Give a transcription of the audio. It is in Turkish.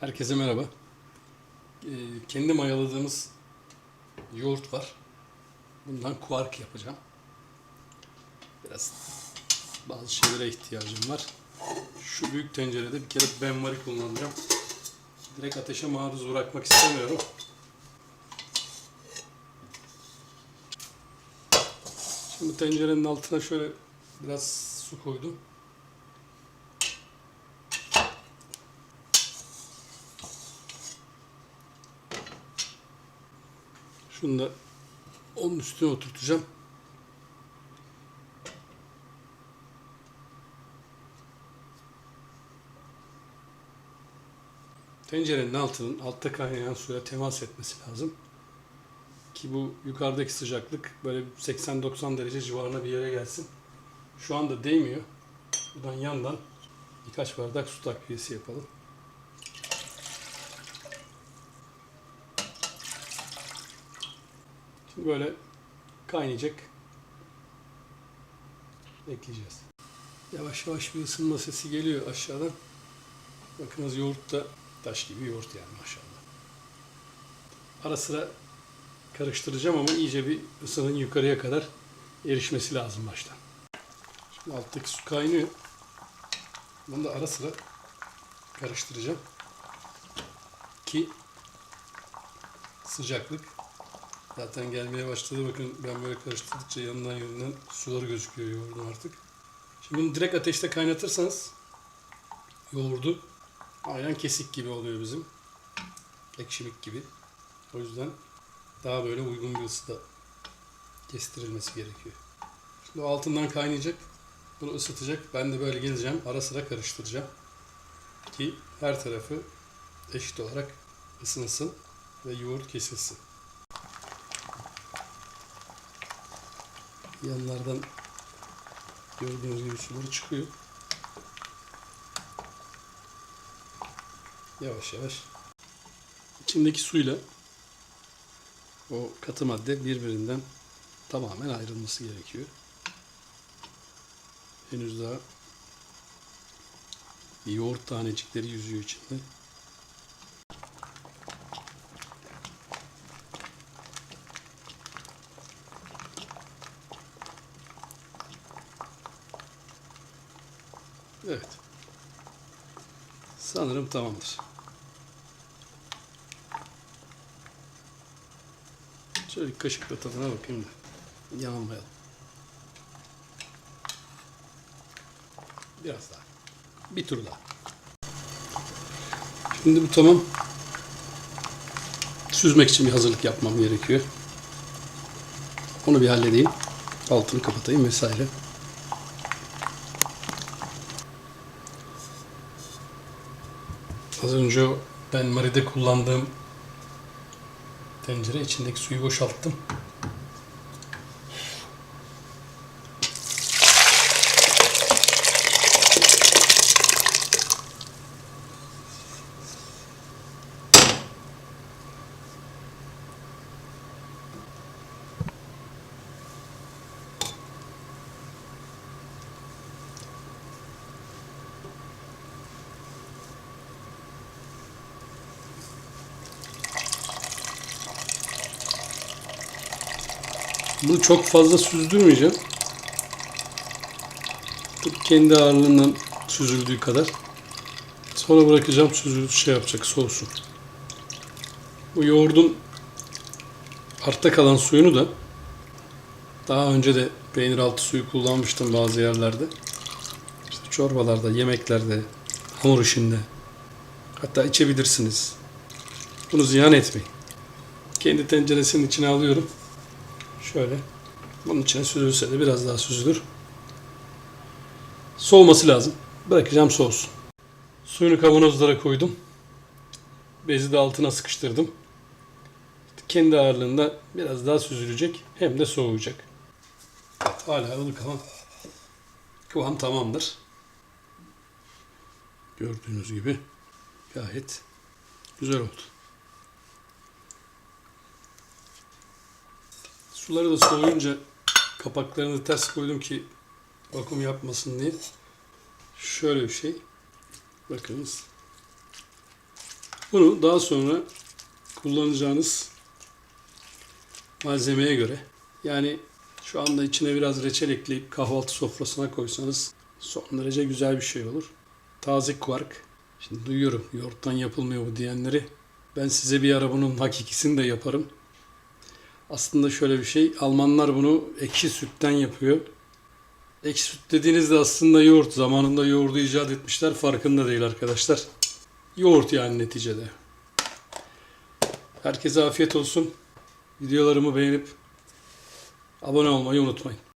Herkese merhaba. Ee, kendi mayaladığımız yoğurt var. Bundan kuark yapacağım. Biraz bazı şeylere ihtiyacım var. Şu büyük tencerede bir kere benmari kullanacağım. Direkt ateşe maruz bırakmak istemiyorum. Şimdi tencerenin altına şöyle biraz su koydum. Şunu da onun üstüne oturtacağım. Tencerenin altının altta kaynayan suya temas etmesi lazım. Ki bu yukarıdaki sıcaklık böyle 80-90 derece civarına bir yere gelsin. Şu anda değmiyor. Buradan yandan birkaç bardak su takviyesi yapalım. Böyle kaynayacak. Bekleyeceğiz. Yavaş yavaş bir ısınma sesi geliyor aşağıdan. Bakınız yoğurt da taş gibi yoğurt yani maşallah. Ara sıra karıştıracağım ama iyice bir ısının yukarıya kadar erişmesi lazım baştan. Şimdi alttaki su kaynıyor. Bunu da ara sıra karıştıracağım. Ki sıcaklık Zaten gelmeye başladı. Bakın ben böyle karıştırdıkça yanından yönünden suları gözüküyor yoğurdun artık. Şimdi bunu direkt ateşte kaynatırsanız yoğurdu aynen kesik gibi oluyor bizim. Ekşimik gibi. O yüzden daha böyle uygun bir ısıda kestirilmesi gerekiyor. Şimdi altından kaynayacak. Bunu ısıtacak. Ben de böyle geleceğim. Ara sıra karıştıracağım. Ki her tarafı eşit olarak ısınsın ve yoğurt kesilsin. Yanlardan gördüğünüz gibi suları çıkıyor. Yavaş yavaş. İçindeki suyla o katı madde birbirinden tamamen ayrılması gerekiyor. Henüz daha yoğurt tanecikleri yüzüyor içinde. Evet. Sanırım tamamdır. Şöyle bir kaşıkla tadına bakayım da yanılmayalım. Biraz daha. Bir tur daha. Şimdi bu tamam. Süzmek için bir hazırlık yapmam gerekiyor. Onu bir halledeyim. Altını kapatayım vesaire. Az önce ben maride kullandığım tencere içindeki suyu boşalttım. Bunu çok fazla süzdürmeyeceğim. Kendi ağırlığından süzüldüğü kadar. Sonra bırakacağım süzülü şey yapacak soğusun. Bu yoğurdun artta kalan suyunu da daha önce de peynir altı suyu kullanmıştım bazı yerlerde. İşte çorbalarda, yemeklerde, hamur işinde. Hatta içebilirsiniz. Bunu ziyan etmeyin. Kendi tenceresinin içine alıyorum. Şöyle. Bunun içine süzülse de biraz daha süzülür. Soğuması lazım. Bırakacağım soğusun. Suyunu kavanozlara koydum. Bezi de altına sıkıştırdım. Kendi ağırlığında biraz daha süzülecek. Hem de soğuyacak. Hala ılık ama kıvam tamamdır. Gördüğünüz gibi gayet güzel oldu. Suları da soğuyunca kapaklarını ters koydum ki vakum yapmasın diye. Şöyle bir şey. Bakınız. Bunu daha sonra kullanacağınız malzemeye göre yani şu anda içine biraz reçel ekleyip kahvaltı sofrasına koysanız son derece güzel bir şey olur. Taze kuark. Şimdi duyuyorum yoğurttan yapılmıyor bu diyenleri. Ben size bir ara bunun hakikisini de yaparım. Aslında şöyle bir şey. Almanlar bunu ekşi sütten yapıyor. Ekşi süt dediğinizde aslında yoğurt. Zamanında yoğurdu icat etmişler. Farkında değil arkadaşlar. Yoğurt yani neticede. Herkese afiyet olsun. Videolarımı beğenip abone olmayı unutmayın.